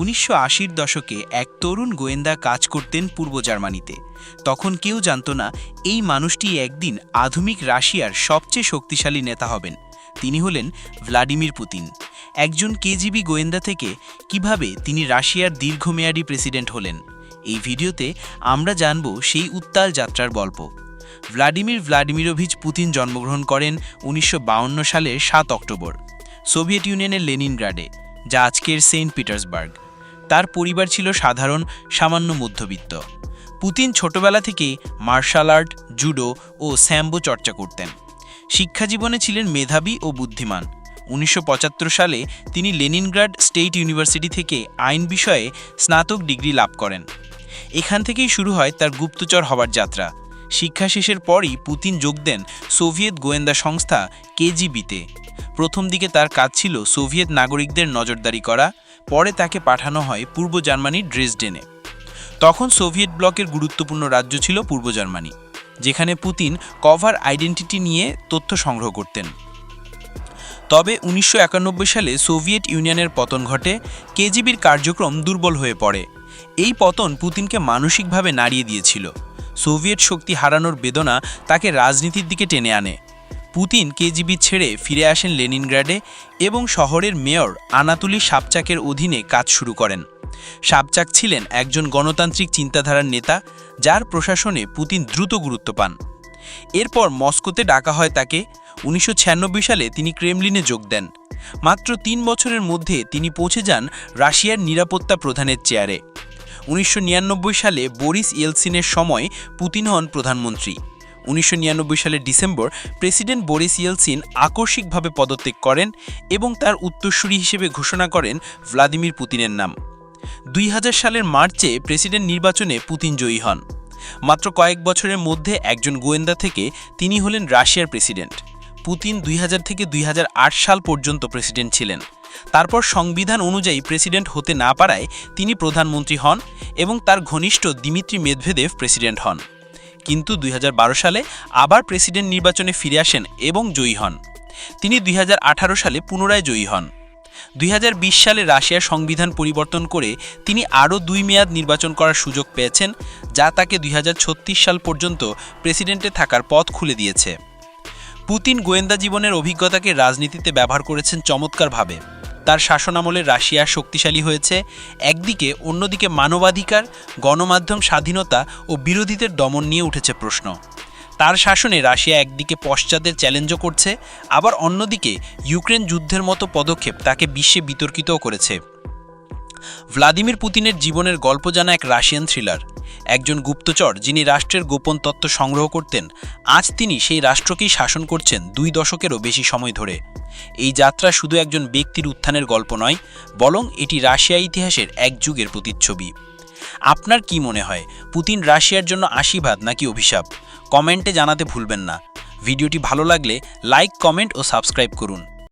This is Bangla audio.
উনিশশো আশির দশকে এক তরুণ গোয়েন্দা কাজ করতেন পূর্ব জার্মানিতে। তখন কেউ জানত না, এই মানুষটি একদিন আধুনিক রাশিয়ার সবচেয়ে শক্তিশালী নেতা হবেন। তিনি হলেন ভ্লাডিমির পুতিন। একজন কেজিবি গোয়েন্দা থেকে কীভাবে তিনি রাশিয়ার দীর্ঘমেয়াদী প্রেসিডেন্ট হলেন। এই ভিডিওতে আমরা জানব সেই উত্তাল যাত্রার গল্প। ভ্লাডিমির ভ্লাদিমিরোভিচ পুতিন জন্মগ্রহণ করেন উনিশশো সালের সাত অক্টোবর। সোভিয়েত ইউনিয়নের লেনিনগ্রাডে, যা আজকের সেন্ট পিটার্সবার্গ। তার পরিবার ছিল সাধারণ, সামান্য মধ্যবিত্ত। পুতিন ছোটবেলা থেকে মার্শাল আর্ট, জুডো ও স্যাম্বো চর্চা করতেন। শিক্ষাজীবনে ছিলেন মেধাবী ও বুদ্ধিমান। উনিশশো পঁচাত্তর সালে তিনি লেনিনগ্রাড স্টেট ইউনিভার্সিটি থেকে আইন বিষয়ে স্নাতক ডিগ্রি লাভ করেন। এখান থেকেই শুরু হয় তার গুপ্তচর হবার যাত্রা। শিক্ষা শেষের পরই পুতিন যোগ দেন সোভিয়েত গোয়েন্দা সংস্থা কেজিবিতে। প্রথম দিকে তার কাজ ছিল সোভিয়েত নাগরিকদের নজরদারি করা, পরে তাকে পাঠানো হয় পূর্ব জার্মানির ড্রেসডেনে। তখন সোভিয়েত ব্লকের গুরুত্বপূর্ণ রাজ্য ছিল পূর্ব জার্মানি, যেখানে পুতিন কভার আইডেন্টিটি নিয়ে তথ্য সংগ্রহ করতেন। তবে উনিশশো একানব্বই সালে সোভিয়েত ইউনিয়নের পতন ঘটে, কেজিবির কার্যক্রম দুর্বল হয়ে পড়ে। এই পতন পুতিনকে মানসিকভাবে নাড়িয়ে দিয়েছিল। সোভিয়েত শক্তি হারানোর বেদনা তাকে রাজনীতির দিকে টেনে আনে। পুতিন কেজিবি ছেড়ে ফিরে আসেন লেনিনগ্রাডে এবং শহরের মেয়র আনাতুলি সাপচাকের অধীনে কাজ শুরু করেন। সাপচাক ছিলেন একজন গণতান্ত্রিক চিন্তাধারার নেতা, যার প্রশাসনে পুতিন দ্রুত গুরুত্ব পান। এরপর মস্কোতে ডাকা হয় তাকে। উনিশশো ছিয়ানব্বই সালে তিনি ক্রেমলিনে যোগ দেন। মাত্র তিন বছরের মধ্যে তিনি পৌঁছে যান রাশিয়ার নিরাপত্তা প্রধানের চেয়ারে। উনিশশো নিরানব্বই সালে বরিস ইয়েলসিনের সময় পুতিন হন প্রধানমন্ত্রী। উনিশশো নিরানব্বই সালের ডিসেম্বর প্রেসিডেন্ট বরিস ইয়েলসিন আকস্মিকভাবে পদত্যাগ করেন এবং তার উত্তরসূরি হিসেবে ঘোষণা করেন ভ্লাদিমির পুতিনের নাম। দুই হাজার সালের মার্চে প্রেসিডেন্ট নির্বাচনে পুতিন জয়ী হন। মাত্র কয়েক বছরের মধ্যে একজন গোয়েন্দা থেকে তিনি হলেন রাশিয়ার প্রেসিডেন্ট। পুতিন দুই হাজার থেকে দুই হাজার আট সাল পর্যন্ত প্রেসিডেন্ট ছিলেন। তারপর সংবিধান অনুযায়ী প্রেসিডেন্ট হতে না পারায় তিনি প্রধানমন্ত্রী হন এবং তার ঘনিষ্ঠ দিমিত্রি মেদভেদেভ প্রেসিডেন্ট হন। কিন্তু দুই হাজার বারো সালে আবার প্রেসিডেন্ট নির্বাচনে ফিরে আসেন এবং জয়ী হন। তিনি দুই হাজার আঠারো সালে পুনরায় জয়ী হন। দুই হাজার বিশ সালে রাশিয়ার সংবিধান পরিবর্তন করে তিনি আরও দুই মেয়াদ নির্বাচন করার সুযোগ পেয়েছেন, যা তাকে দুই হাজার ছত্রিশ সাল পর্যন্ত প্রেসিডেন্টে থাকার পথ খুলে দিয়েছে। পুতিন গোয়েন্দা জীবনের অভিজ্ঞতাকে রাজনীতিতে ব্যবহার করেছেন চমৎকারভাবে। তার শাসনামলে রাশিয়া শক্তিশালী হয়েছে। একদিকে, অন্যদিকে মানবাধিকার, গণমাধ্যম স্বাধীনতা ও বিরোধীদের দমন নিয়ে উঠেছে প্রশ্ন। তার শাসনে রাশিয়া একদিকে পশ্চাতের চ্যালেঞ্জও করছে, আবার অন্যদিকে ইউক্রেন যুদ্ধের মতো পদক্ষেপ তাকে বিশ্বে বিতর্কিতও করেছে। ভ্লাদিমির পুতিনের জীবনের গল্প জানা এক রাশিয়ান থ্রিলার। একজন গুপ্তচর যিনি রাষ্ট্রের গোপন তত্ত্ব সংগ্রহ করতেন, আজ তিনি সেই রাষ্ট্রকেই শাসন করছেন দুই দশকেরও বেশি সময় ধরে। এই যাত্রা শুধু একজন ব্যক্তির উত্থানের গল্প নয়, বরং এটি রাশিয়া ইতিহাসের এক যুগের প্রতিচ্ছবি। আপনার কি মনে হয়, পুতিন রাশিয়ার জন্য আশীর্বাদ নাকি অভিশাপ? কমেন্টে জানাতে ভুলবেন না। ভিডিওটি ভালো লাগলে লাইক, কমেন্ট ও সাবস্ক্রাইব করুন।